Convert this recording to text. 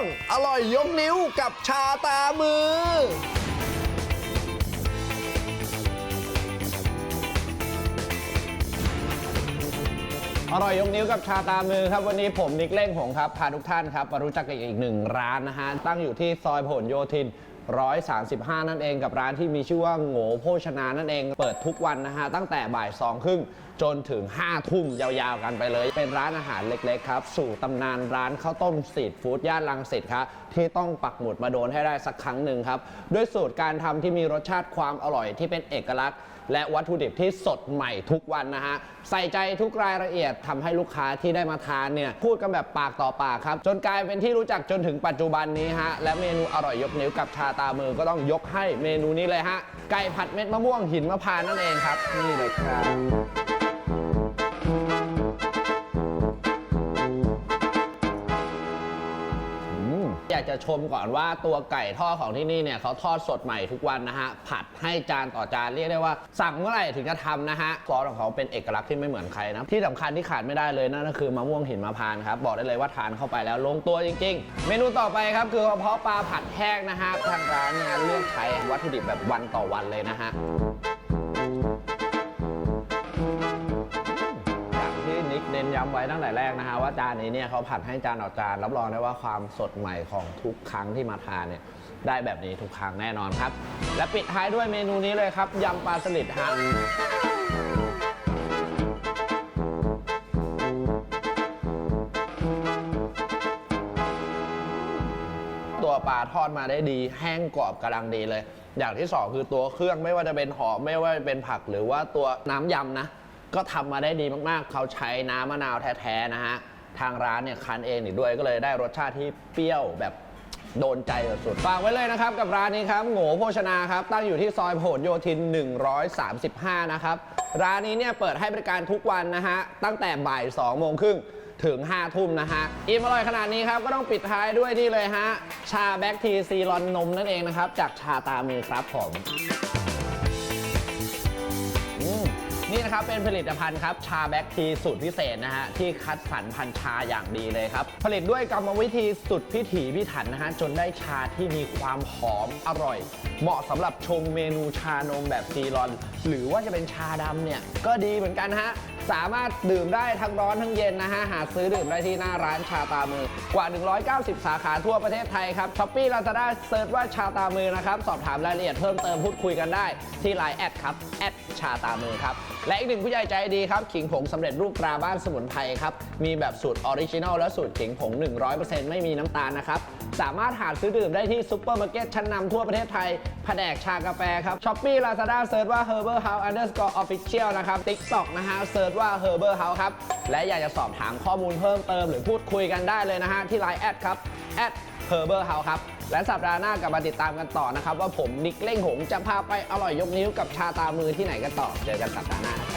งอร่อยยกนิ้วกับชาตามืออร่อยยกนิ้วกับชาตามือครับวันนี้ผมนิกเล่งหงครับพาทุกท่านครับมารู้จักกับอีกหนึ่งร้านนะฮะตั้งอยู่ที่ซอยผลโยธิน 135 นั่นเองกับร้านที่มีชื่อว่าโง่โภชนานั่นเองเปิดทุกวันนะฮะตั้งแต่บ่ายสองครึ่งจนถึง 5 ทุ่มยาวๆกันไปเลย เป็นร้านอาหารเล็กๆครับสู่ตำนานร้านข้าวต้มสตรีทฟู้ดย่านลังสิตครับที่ต้องปักหมุดมาโดนให้ได้สักครั้งหนึ่งครับด้วยสูตรการทำที่มีรสชาติความอร่อยที่เป็นเอกลักษณ์ และวัตถุดิบที่สดใหม่ทุกวันนะฮะใส่ใจทุกรายละเอียดทำให้ลูกค้าที่ได้มาทานเนี่ยพูดกันแบบปากต่อปากครับ จนกลายเป็นที่รู้จักจนถึงปัจจุบันนี้ฮะและเมนูอร่อยยกนิ้วกับชาตามือก็ต้องยกให้เมนูนี้เลยฮะไก่ผัดเม็ดมะม่วงหินมะพร้าวนั่นเองครับนี่เลยครับากจะชมก่อนว่าตัวไก่ทอดของที่นี่เนี่ยเขาทอดสดใหม่ทุกวันนะฮะ ผัดให้จานต่อจานเรียกได้ว่า สั่งเมื่อไหร่ถึงจะทำนะฮะซอสของเขาเป็นเอกลักษณ์ที่ไม่เหมือนใครนะที่สำคัญที่ขาดไม่ได้เลยนั่นก็คือมะม่วงหินมะพร้าวครับบอกได้เลยว่าทานเข้าไปแล้วลงตัวจริง ๆ เมนูต่อไปครับคือกระเพาะปลาผัดแห้งนะฮะทางร้านเนี่ยเลือกใช้วัตถุดิบแบบวันต่อวันเลยนะฮะ ย้ำไว้ตั้งแต่แรกนะฮะว่าจานนี้เนี่ยเขาผัดให้จานต่อจานรับรองได้ว่าความสดใหม่ของทุกครั้งที่มาทานเนี่ยได้แบบนี้ทุกครั้งแน่นอนครับ และปิดท้ายด้วยเมนูนี้เลยครับยำปลาสลิดฮะตัวปลาทอดมาได้ดี แห้งกรอบกำลังดีเลย อย่างที่สองคือตัวเครื่องไม่ว่าจะเป็นหอมไม่ว่าจะเป็นผักหรือว่าตัวน้ำยำนะ ก็ทำมาได้ดีมากๆ เขาใช้น้ำมะนาวแท้ๆนะฮะ ทางร้านเนี่ยคั้นเองอีกด้วยก็เลยได้รสชาติที่เปรี้ยวแบบโดนใจสุดๆฝากไว้เลยนะครับ กับร้านนี้ครับโง่โภชนาครับ ตั้งอยู่ที่ซอยพหลโยธิน 135 นะครับ ร้านนี้เนี่ยเปิดให้บริการทุกวันนะฮะ ตั้งแต่บ่าย2โมงครึ่งถึง 5 ทุ่มนะฮะ อิ่มอร่อยขนาดนี้ครับ ก็ต้องปิดท้ายด้วยนี่เลยฮะ ชาแบ็กทีซีรอนนมนั่นเองนะครับ จากชาตามือครับผมอืม นี่นะครับเป็นผลิตภัณฑ์ครับชาแบ็กทีสูตรพิเศษนะฮะที่คัดสรรพันชาอย่างดีเลยครับ ผลิตด้วยกรรมวิธีสุดพิถีพิถันนะฮะจนได้ชาที่มีความหอมอร่อย เหมาะสำหรับชงเมนูชานมแบบซีรอน หรือว่าจะเป็นชาดำเนี่ยก็ดีเหมือนกันฮะ สามารถดื่มได้ทั้งร้อนทั้งเย็นนะฮะ หาซื้อดื่มได้ที่หน้าร้านชาตามือ กว่า 190 สาขาทั่วประเทศไทยครับช้อปปี้ลาซาด้าเซิร์ชว่าชาตามือนะครับ สอบถามรายละเอียดเพิ่มเติมพูดคุยกันได้ ที่ไลน์แอดครับแอดชาตามือครับ และอีกหนึ่งผู้ใหญ่ใจดีครับ ขิงผงสำเร็จรูปตราบ้านสมุนไพรครับ มีแบบสูตรออริจินัลและสูตรขิงผง 100%ไม่มีน้ำตาลนะครับ สามารถหาซื้อดื่มได้ที่ซุปเปอร์มาร์เก็ตชั้นนำทั่วประเทศไทยแผนกชากาแฟครับช้อปปี้ลาซาด้าเซิร์ชว่า Herbal House underscore official นะครับ TikTok นะฮะเซิร์ชว่า Herbal House ครับ และอยากจะสอบถามข้อมูลเพิ่มเติมหรือพูดคุยกันได้เลยนะฮะ ที่ Line แอดครับ at Herbal House ครับ และสัปดาห์หน้ากลับมาติดตามกันต่อนะครับ ว่าผมนิกเล่งหงจะพาไปอร่อยยกนิ้วกับชาตามือที่ไหนกันต่อ เจอกันสัปดาห์หน้าครับ